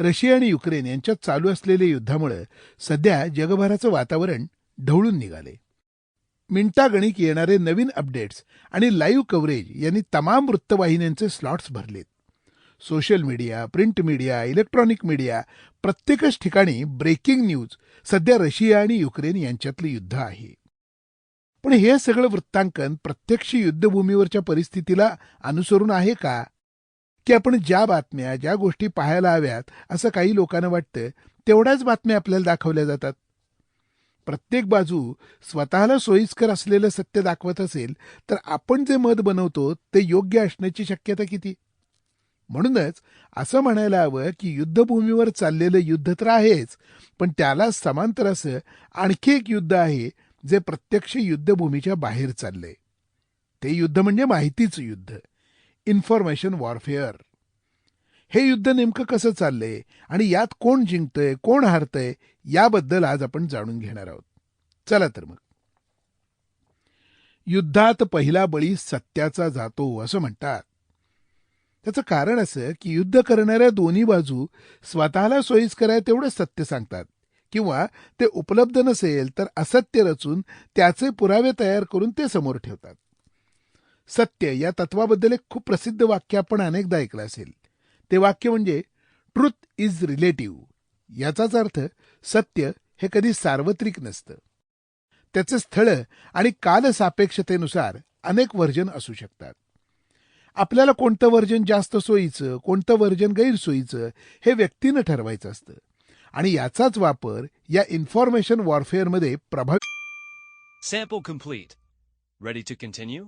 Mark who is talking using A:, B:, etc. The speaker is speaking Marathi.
A: रशिया आणि युक्रेन यांच्यात चालू असलेल्या युद्धामुळे सध्या जगभराचं वातावरण ढवळून निघाले. मिनिटागणिक येणारे नवीन अपडेट्स आणि लाईव्ह कव्हरेज यांनी तमाम वृत्तवाहिन्यांचे स्लॉट्स भरलेत. Social media print media electronic media प्रत्येकच ठिकाणी ब्रेकिंग न्यूज सध्या रशिया आणि युक्रेन यांच्यातलं युद्ध आहे. पण हे सगळं वृत्तांकन प्रत्यक्ष युद्धभूमीवरच्या परिस्थितीला अनुसरून आहे का? की आपण ज्या बातम्या ज्या गोष्टी पाहायला हव्यात असं काही लोकांना वाटतं तेवढ्याच बातम्या आपल्याला दाखवल्या जातात. प्रत्येक बाजू स्वतःला सोयीस्कर असलेलं सत्य दाखवत असेल तर आपण जे मत बनवतो ते योग्य असण्याची शक्यता किती? म्हणूनच असं म्हणायला हवं की युद्धभूमीवर चाललेलं युद्ध तर आहेच पण त्याला समांतर असं आणखी एक युद्ध आहे जे प्रत्यक्ष युद्धभूमीच्या बाहेर चाललंय. ते युद्ध म्हणजे माहितीचं युद्ध. इन्फॉर्मेशन वॉरफेअर हे युद्ध नेमकं कसं चाललंय आणि यात कोण जिंकतंय कोण हारतंय याबद्दल आज आपण जाणून घेणार आहोत. चला तर मग. युद्धात पहिला बळी सत्याचा जातो असं म्हणतात. त्याचं कारण असं की युद्ध करणाऱ्या दोन्ही बाजू स्वतःला सोयीस्कर आहे तेवढं सत्य सांगतात. किंवा ते उपलब्ध नसेल तर असत्य रचून त्याचे पुरावे तयार करून ते समोर ठेवतात. सत्य या तत्वाबद्दल एक खूप प्रसिद्ध वाक्य आपण अनेकदा ऐकलं असेल. ते वाक्य म्हणजे ट्रुथ इज रिलेटिव्ह. याचाच अर्थ सत्य हे कधी सार्वत्रिक नसतं. त्याचं स्थळ आणि कालसापेक्षतेनुसार अनेक व्हर्जन असू शकतात. आपल्याला कोणतं व्हर्जन जास्त सोयीचं कोणतं व्हर्जन गैरसोयीचं हे व्यक्तीनं ठरवायचं असतं. आणि याचाच वापर या इन्फॉर्मेशन वॉरफेअरमध्ये प्रभावी
B: Sample complete. Ready to continue?